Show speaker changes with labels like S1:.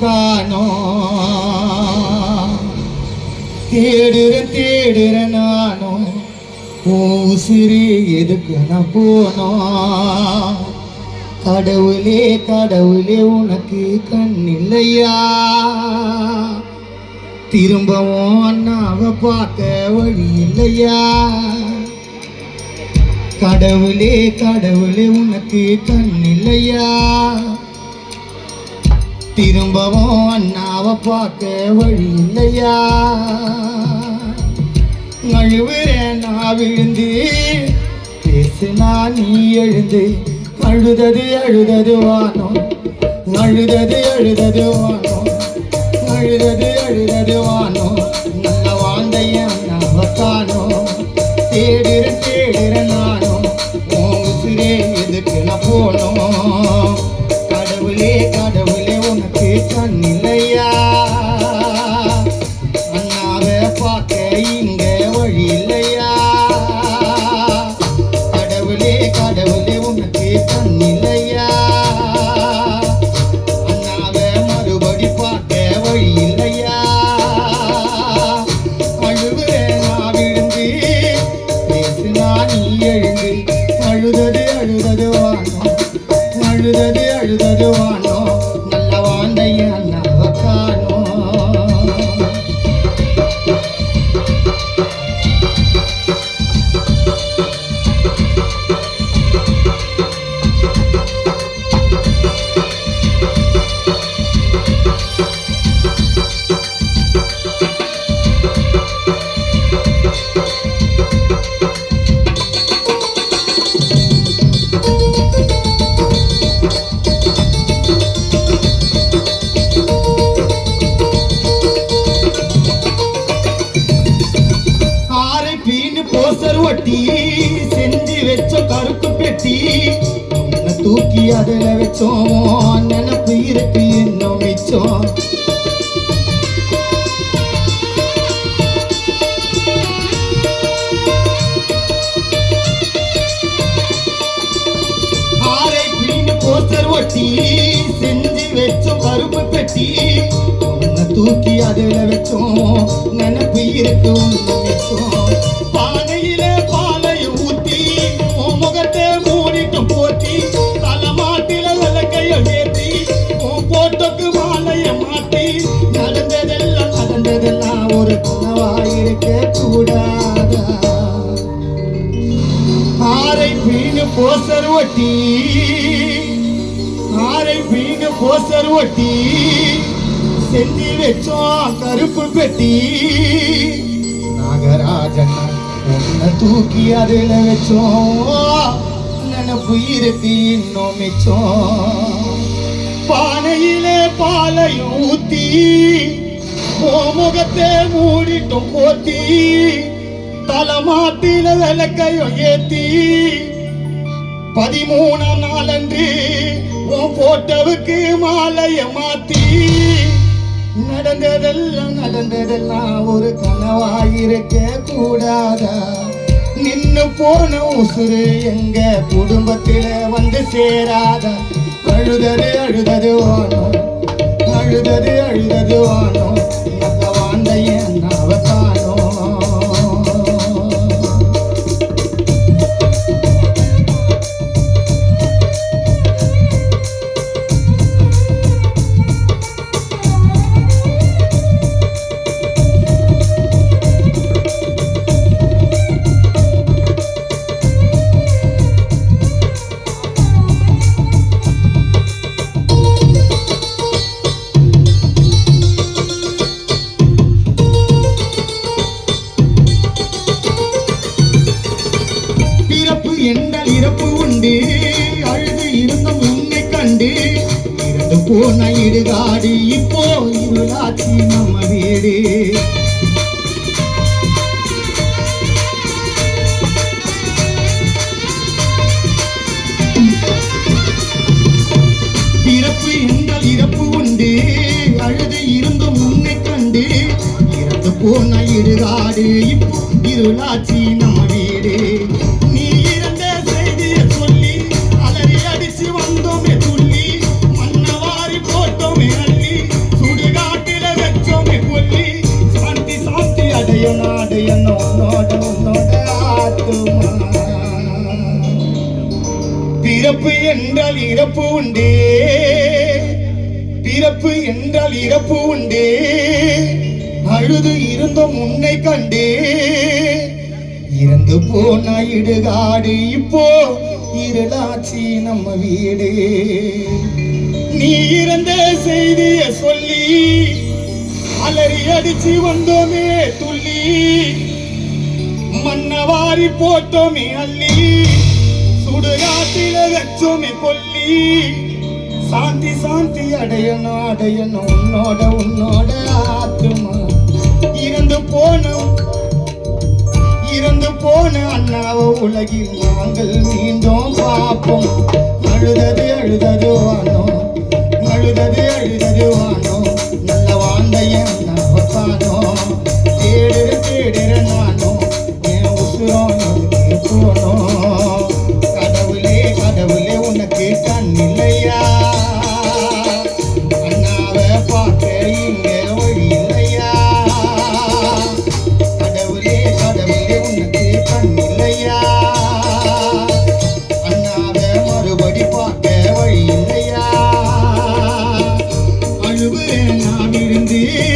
S1: காணோ தேடுற தேடுற நானும். உசிறு எதுக்கு நான் போனோம். கடவுளே கடவுளே உனக்கு கண் இல்லையா திரும்பவும் அண்ணாவை பார்க்க வழி இல்லையா? கடவுளே கடவுளே உனக்கு கண் இல்லையா திரும்பவும் அண்ணாவை பார்க்க வழி இல்லையா அழுவுறேன் நான் விழுந்து பேசுனா நீ எழுந்து அழுதது அழுதது வானம் அழுதது அழுதது வானம் அழுதது அழுதது வானம் நல்ல வாழ்ந்தையன் அண்ணாவை வச்ச பெட்டி என்ன தூக்கி அதுல வச்சோம்? நினப்பு இருக்கு இன்னும் மிச்சம். ஒட்டி செஞ்சு வச்சோம் கருப்பு பெட்டி. தூக்கி அதுல வச்சோம்? நினப்பு இருக்கு ஒன்று மிச்சம். நடந்ததெல்லாம் கூடாதா? ஆரை பீனு போஸ்டர் ஒட்டி ஆரை பீனு போஸ்டர் ஒட்டி செஞ்சு வச்சோம் கருப்பு பெட்டி. நாகராஜன் உன்னை தூக்கி அதுல வச்சோம் நினப்பு இருக்கு இன்னும் மிச்சம். பானையிலே பாலை ஊத்தி உன் மூடிட்டும் போத்தி. தலைமாட்டில விளக்கையும் ஏத்தி. பதிமூணாம் நாளன்று உன் போட்டவுக்கு மாலைய மாத்தி. நடந்ததெல்லாம் நடந்ததெல்லாம் ஒரு கனவாயிருக்க கூடாதா? நின்னு போன உசுறு எங்க குடும்பத்தில வந்து சேராதா? அழுதது அழுதது வானம் அழுதது அழுதது வானம் பிறப்பு இறப்பு உண்டு. அழுது இருந்த உன்னை கண்டு இறந்து போன இடுகாடு இப்போ இருளாச்சி நம்ம வீடு. பிறப்பு என்றால் இறப்பு உண்டு. அழுது இருந்த உன்னை கண்டு இறந்து போன இடுகாடு இப்போ இருளாச்சி நம்ம வீடு. பிறப்பு என்றால் இறப்பு உண்டே. பிறப்பு என்றால் இறப்பு உண்டே. அழுது இருந்தும் உன்னை கண்டே. இறந்து போன இடுகாடு இப்போ இருளாச்சி நம்ம வீடு. நீ இறந்த செய்திய சொல்லி அலறி அடிச்சு வந்தோமே துள்ளி. மன்னவாரி போட்டோமே அள்ளி. சுடுகாட்டில வச்சோமே கொல்லி. சாந்தி சாந்தி அடையணும் அடையணும் உன்னோட உன்னோட ஆத்துமா. இறந்து போனோம். இறந்து போன அண்ணாவை உலகில் நாங்கள் மீண்டும் பார்ப்போம். அழுதது அழுதது வானோம் அழுதது அழுதது வானோம் தந்தையன் நம்பப்பானோ தேடு தேடுறன் see